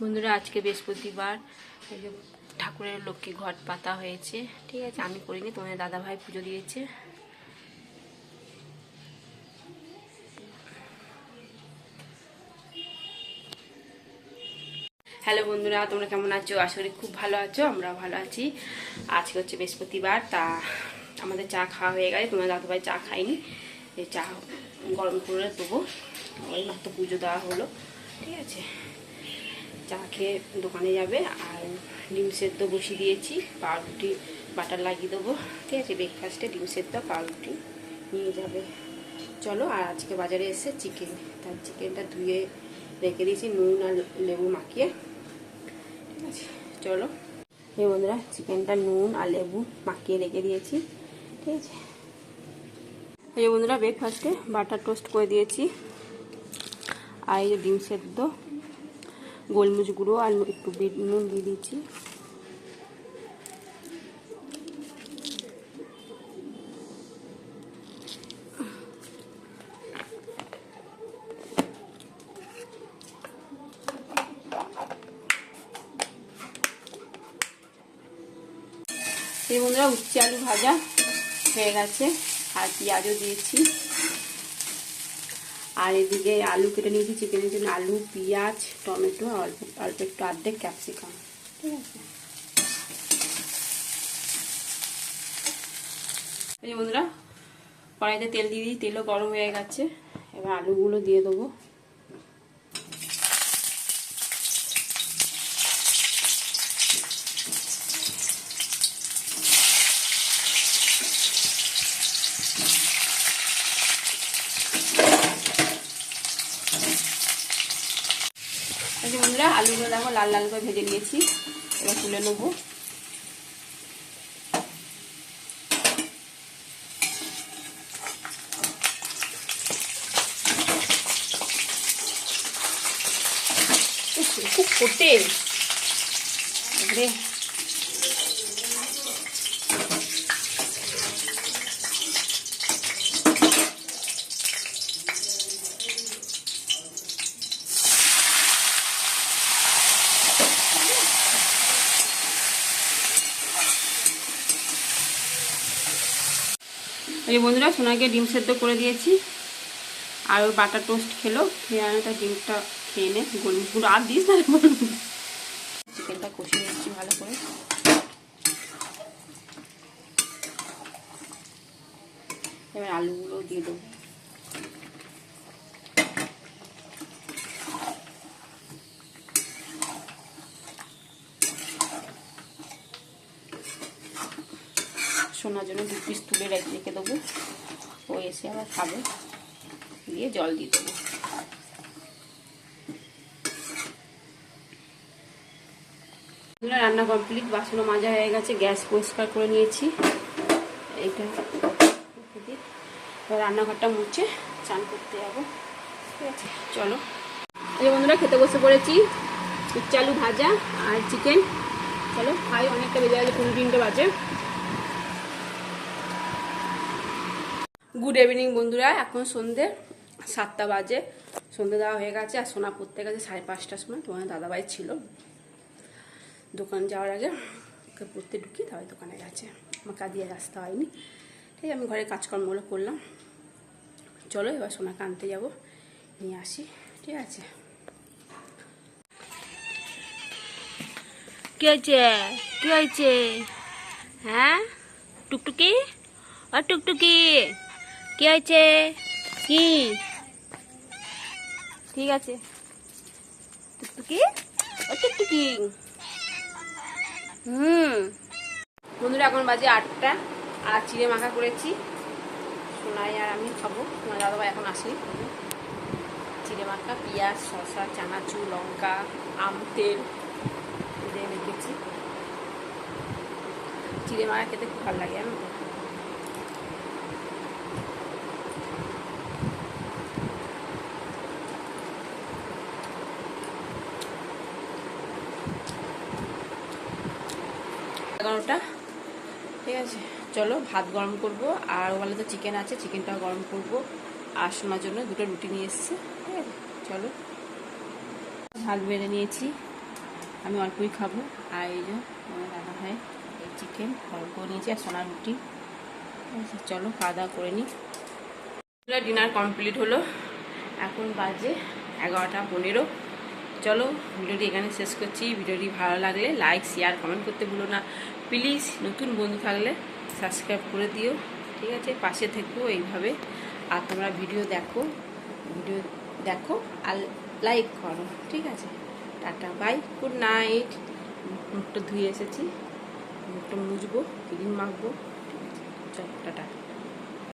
বন্ধুরা, আজকে বৃহস্পতিবার। ঠাকুরের লক্ষ্মী ঘট পাতা হয়েছে। ঠিক আছে, আমি করিনি, তোমাদের দাদা ভাই পুজো দিয়েছে। হ্যালো বন্ধুরা, তোমরা কেমন আছো? আশা করি খুব ভালো আছো আমরা ভালো আছি। আজকে হচ্ছে বৃহস্পতিবার, তা আমাদের চা খাওয়া হয়ে গেছে তোমার দাদু ভাই চা খাইনি চা গরম করে দেবো। ওই মাত্র পুজো দেওয়া হলো। ঠিক আছে। চা খেয়ে দোকানে যাবে আর ডিম সেদ্ধ বসিয়ে দিয়েছি, পাউরুটি, বাটার লাগিয়ে দেবো। ঠিক আছে ব্রেকফাস্টে ডিম সেদ্ধ, পাউরুটি নিয়ে যাবে। চলো, আর আজকে বাজারে এসে চিকেন তার চিকেনটা ধুয়ে রেখে দিয়েছি, নুন আর লেবু মাখিয়ে। ঠিক আছে, চলো। এই বন্ধুরা চিকেনটা নুন আর লেবু মাখিয়ে রেখে দিয়েছি। ঠিক আছে। এই বন্ধুরা ব্রেকফাস্টে বাটার টোস্ট করে দিয়েছি। আর এই ডিম সেদ্ধ গোলমরিচ গুঁড়ো আর একটু নুন দিয়ে দিয়েছি এই বন্ধুরা, উচ্ছে আলু ভাজা হয়ে গেছে। আর পেঁয়াজও দিয়েছি। আর এদিকে আলু কেটে নিয়েছি চিকেনের জন্য আলু, পেঁয়াজ, টমেটো অল্প অল্প একটু অর্ধেক ক্যাপসিকাম ঠিক আছে? বন্ধুরা, কড়াইতে তেল দিয়ে দিই তেলও গরম হয়ে গেছে। এবার আলুগুলো দিয়ে দেবো। এই বন্ধুরা আলুগুলো দেখো লাল লাল করে ভেজে নিয়েছি। এবার তুলে নেব। খুব ফোটে এই বন্ধুরা, সোনাকে ডিম সেদ্ধ করে দিয়েছি। আর ওই বাটার টোস্ট খেলো। খেয়ে আনে তার ডিমটা খেয়ে নে। গোল গুঁড়ো আর দিস না চিকেনটা কষিয়ে নিচ্ছি ভালো করে। এবার আলুগুলো দিয়ে দেবো। শোনার জন্য দু পিস তুলে রেখে দেবো। ও এসে আবার খাবে। দিয়ে জল দিয়ে দেবো। রান্না কমপ্লিট বাসনও মাজা হয়ে গেছে, গ্যাস পরিষ্কার করে নিয়েছি। এবার রান্নাঘরটা মুছে চান করতে যাব। ঠিক আছে, চলো। এই বন্ধুরা, খেতে বসে পড়েছি। আলু ভাজা আর চিকেন চলো, খাই, অনেকটা বেজে গেছে পনেরো তিনটে বাজে। গুড ইভিনিং বন্ধুরা। এখন সন্ধে সাতটা বাজে। সন্ধে দেওয়া হয়ে গেছে আর সোনা পড়তে গেছে সাড়ে পাঁচটার সময়। তোমার দাদাভাই ছিল। দোকান যাওয়ার আগে ওকে পড়তে ঢুকি তারপরে দোকানে গেছে। আমার কাঁদিয়ে আসতে হয়নি। ঠিক আমি ঘরে কাজকর্মগুলো করলাম। চলো, এবার সোনাকে আনতে যাব। নিয়ে আসি। ঠিক আছে। কি হয়েছে? কি হয়েছে? হ্যাঁ? টুকটুকি? আর টুকটুকি? কি হয়েছে? কি? ঠিক আছে। টুকটুকি? ও টুকটুকি। হুম। বন্ধুরা, এখন বাজে আটটা। আর চিড়ে মাখা করেছি। সোনাই আর আমি খাব। তোমার দাদাভাই এখন আসেনি। চিড়ে মাখা, পেঁয়াজ, শসা, চানাচুর, লঙ্কা, আম, তেল দিয়ে রেখেছি চিড়ে মাখা খেতে খুব ভালো লাগে আমি এগারোটা। ঠিক আছে? চলো, ভাত গরম করব। আর ওখানে তো চিকেন আছে চিকেনটাও গরম করব। আর জন্য দুটো রুটি নিয়ে এসছে। ঠিক আছে? চলো। ভাত বেড়ে নিয়েছি। আমি অল্পই খাব। আর এই যে আমার রান্না হয় এই চিকেন গরম করে নিয়েছি আর সোনার রুটি। চলো, খাওয়া দাওয়া করে নিই। ডিনার কমপ্লিট হলো। এখন বাজে এগারোটা পনেরো। চলো ভিডিওটি এখানে শেষ করছি। ভিডিওটি ভালো লাগলে লাইক শেয়ার কমেন্ট করতে ভুলো না। প্লিজ নতুন বন্ধু থাকলে সাবস্ক্রাইব করে দিও। ঠিক আছে? পাশে থেকো এইভাবে। আর তোমরা ভিডিও দেখো। ভিডিও দেখো আর লাইক করো। ঠিক আছে? টাটা বাই গুড নাইট মুখটা ধুয়ে এসেছি। মুখটা মুছবো, ক্রিম মাখবো। ঠিক আছে? চলো, টাটা।